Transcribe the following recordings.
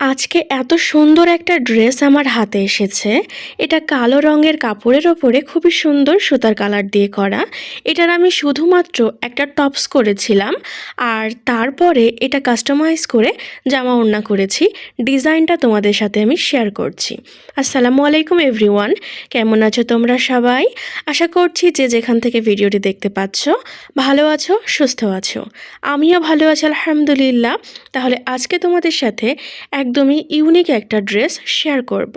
আজকে এত সুন্দর একটা ড্রেস আমার হাতে এসেছে। এটা কালো রঙের কাপড়ের ওপরে খুবই সুন্দর সুতার কালার দিয়ে করা। এটার আমি শুধুমাত্র একটা টপস করেছিলাম আর তারপরে এটা কাস্টমাইজ করে জামা ওড়না করেছি। ডিজাইনটা তোমাদের সাথে আমি শেয়ার করছি। আসসালামু আলাইকুম এভরিওয়ান, কেমন আছো তোমরা সবাই? আশা করছি যে যেখান থেকে ভিডিওটি দেখতে পাচ্ছ, ভালো আছো, সুস্থ আছো। আমিও ভালো আছি, আলহামদুলিল্লাহ। তাহলে আজকে তোমাদের সাথে একদমই ইউনিক একটা ড্রেস শেয়ার করব।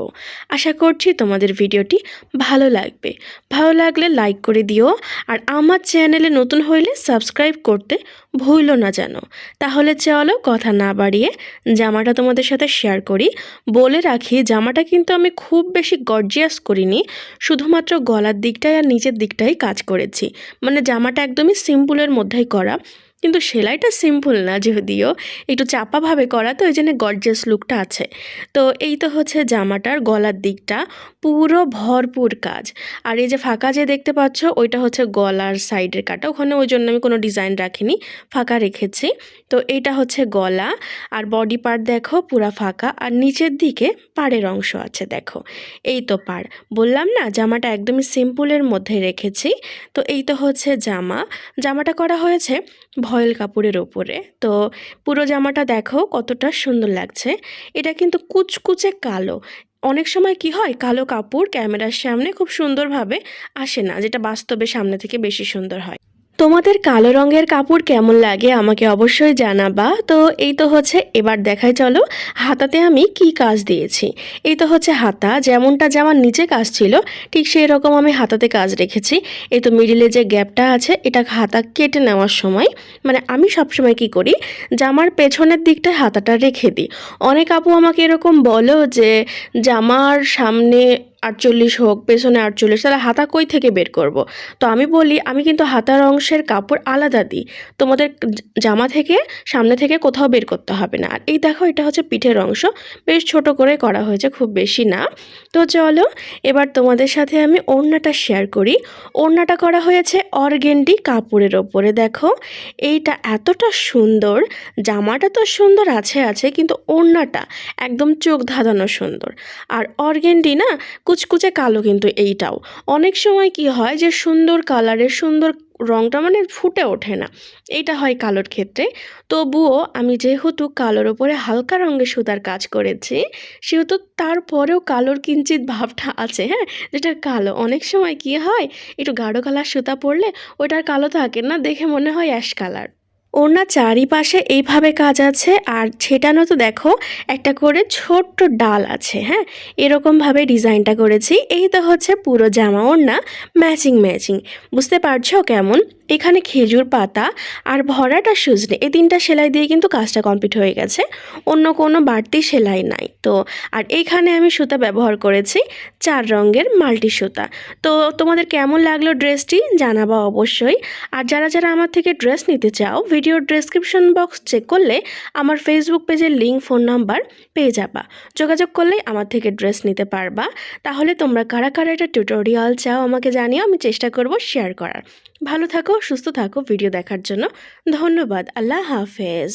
আশা করছি তোমাদের ভিডিওটি ভালো লাগবে। ভালো লাগলে লাইক করে দিও আর আমার চ্যানেলে নতুন হইলে সাবস্ক্রাইব করতে ভুলো না জানো। তাহলে চলো কথা না বাড়িয়ে জামাটা তোমাদের সাথে শেয়ার করি। বলে রাখি, জামাটা কিন্তু আমি খুব বেশি গর্জিয়াস করিনি। শুধুমাত্র গলার দিকটাই আর নিচের দিকটাই কাজ করেছি। মানে জামাটা একদমই সিম্পলের মধ্যেই করা। কিন্তু সেলাইটা সিম্পল না যদিও, একটু চাপাভাবে করা তো ওই জন্য গর্জিয়াস লুকটা আছে। তো এই তো হচ্ছে জামাটার গলার দিকটা, পুরো ভরপুর কাজ। আর এই যে ফাঁকা যে দেখতে পাচ্ছ, ওইটা হচ্ছে গলার সাইডের কাটা। ওখানে ওই জন্য আমি কোনো ডিজাইন রাখিনি, ফাঁকা রেখেছি। তো এইটা হচ্ছে গলা, আর বডি পার্ট দেখো পুরা ফাঁকা, আর নিচের দিকে পাড়ের অংশ আছে দেখো। এই তো পাড়। বললাম না, জামাটা একদমই সিম্পলের মধ্যে রেখেছি। তো এই তো হচ্ছে জামা। জামাটা করা হয়েছে ভয়েল কাপড়ের ওপরে। তো পুরো জামাটা দেখো কতটা সুন্দর লাগছে। এটা কিন্তু কুচকুচে কালো। অনেক সময় কি হয়, কালো কাপড় ক্যামেরার সামনে খুব সুন্দরভাবে আসে না, যেটা বাস্তবে সামনে থেকে বেশি সুন্দর হয়। তোমাদের কালো রঙের কাপড় কেমন লাগে আমাকে অবশ্যই জানাবা। তো এই তো হচ্ছে, এবার দেখাই চলো, হাতাতে আমি কি কাজ দিয়েছি। এই তো হচ্ছে হাতা, যেমনটা যেমন নিচে কাজ ছিল, ঠিক সেই রকম আমি হাতাতে কাজ রেখেছি। এই তো মিডিলে যে গ্যাপটা আছে, এটা হাতা কেটে নেওয়ার সময় মানে আমি সবসময় কি করি, জামার পেছনের দিকটায় হাতাটা রেখে দিই। অনেক আপু আমাকে এরকম বলো যে, জামার সামনে আটচল্লিশ হোক, পেছনে আটচল্লিশ, তাহলে হাতা কই থেকে বের করব। তো আমি বলি, আমি কিন্তু হাতার অংশের কাপড় আলাদা দিই। তোমাদের জামা থেকে সামনে থেকে কোথাও বের করতে হবে না। আর এই দেখো, এটা হচ্ছে পিঠের অংশ। বেশ ছোট করে করা হয়েছে, খুব বেশি না। তো চলো, এবার তোমাদের সাথে আমি ওড়নাটা শেয়ার করি। ওড়নাটা করা হয়েছে অর্গেন্ডি কাপড়ের ওপরে, দেখো। এইটা এতটা সুন্দর, জামাটা তো সুন্দর আছে আছে, কিন্তু ওড়নাটা একদম চোখ ধাঁধানো সুন্দর। আর অর্গেন্ডি না কুচকুচে কালো কিন্তু এইটাও। অনেক সময় কি হয় যে সুন্দর কালারের সুন্দর রঙটা মানে ফুটে ওঠে না। এইটা হয় কালোর ক্ষেত্রে। তবুও আমি যেহেতু কালোর ওপরে হালকা রঙের সুতার কাজ করেছি, সেহেতু তারপরেও কালোর কিঞ্চিত ভাবটা আছে হ্যাঁ? যেটা কালো। অনেক সময় কি হয়, একটু গাঢ় কালার সুতা পরলে ওইটার কালো থাকে না, দেখে মনে হয় অ্যাশ কালার। ওনার চারিপাশে এইভাবে কাজ আছে, আর ছেটানো তো দেখো, একটা করে ছোট্ট ডাল আছে হ্যাঁ? এরকমভাবে ডিজাইনটা করেছি। এই তো হচ্ছে পুরো জামা ওড়না ম্যাচিং ম্যাচিং। বুঝতে পারছ কেমন? এখানে খেজুর পাতা আর ভরাটা সুজনে, এই তিনটা সেলাই দিয়ে কিন্তু কাজটা কমপ্লিট হয়ে গেছে। অন্য কোনো বাড়তি সেলাই নাই। তো, আর এইখানে আমি সুতা ব্যবহার করেছি চার রঙের মাল্টি সুতা। তো, তোমাদের কেমন লাগল ড্রেসটি? জানাবা অবশ্যই। আর যারা যারা আমার থেকে ড্রেস নিতে চাও ভিডিওর ডেসক্রিপশন বক্স চেক করলে আমার ফেসবুক পেজের লিঙ্ক ফোন নাম্বার পেয়ে যাবা। যোগাযোগ করলেই আমার থেকে ড্রেস নিতে পারবা। তাহলে তোমরা কারা কারা একটা টিউটোরিয়াল চাও আমাকে জানিও, আমি চেষ্টা করব শেয়ার করার। ভালো থাকো, সুস্থ থাকো ভিডিও দেখার জন্য। ধন্যবাদ, আল্লাহ হাফেজ।